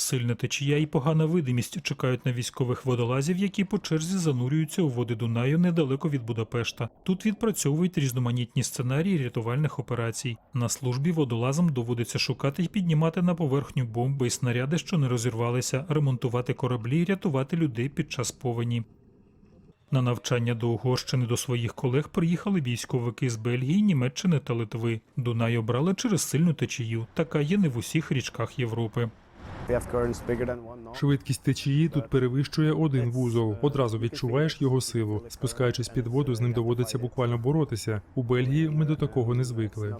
Сильна течія і погана видимість чекають на військових водолазів, які по черзі занурюються у води Дунаю недалеко від Будапешта. Тут відпрацьовують різноманітні сценарії рятувальних операцій. На службі водолазам доводиться шукати і піднімати на поверхню бомби і снаряди, що не розірвалися, ремонтувати кораблі і рятувати людей під час повені. На навчання до Угорщини до своїх колег приїхали військовики з Бельгії, Німеччини та Литви. Дунай обрали через сильну течію. Така є не в усіх річках Європи. Knot. Швидкість течії тут перевищує один вузол. Одразу відчуваєш його силу. Спускаючись під воду, з ним доводиться буквально боротися. У Бельгії ми до такого не звикли.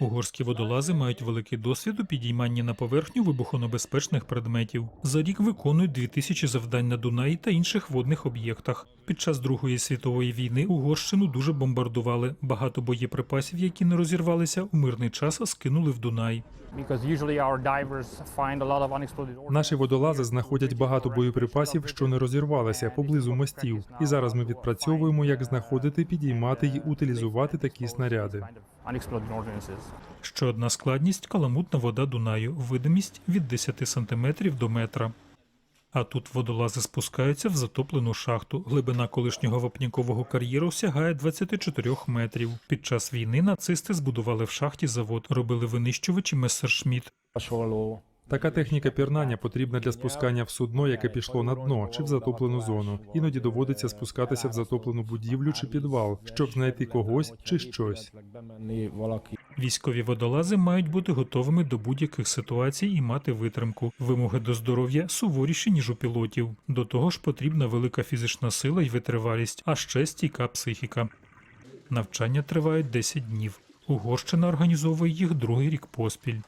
Угорські водолази мають великий досвід у підійманні на поверхню вибухонебезпечних предметів. За рік виконують 2000 завдань на Дунаї та інших водних об'єктах. Під час Другої світової війни Угорщину дуже бомбардували. Багато боєприпасів, які не розірвалися, у мирний час скинули в Дунай. Наші водолази знаходять багато боєприпасів, що не розірвалися поблизу мостів. І зараз ми відпрацьовуємо, як знаходити, підіймати і утилізувати такі снаряди. Ще одна складність каламутна вода Дунаю, видимість від 10 см до метра. А тут водолази спускаються в затоплену шахту. Глибина колишнього вапнікового кар'єру сягає 24 метрів. Під час війни нацисти збудували в шахті завод, робили винищувачі Мессершмітт. Така техніка пірнання потрібна для спускання в судно, яке пішло на дно чи в затоплену зону. Іноді доводиться спускатися в затоплену будівлю чи підвал, щоб знайти когось чи щось. Військові водолази мають бути готовими до будь-яких ситуацій і мати витримку. Вимоги до здоров'я суворіші ніж у пілотів. До того ж потрібна велика фізична сила і витривалість, а ще стійка психіка. Навчання тривають 10 днів. Угорщина організовує їх другий рік поспіль.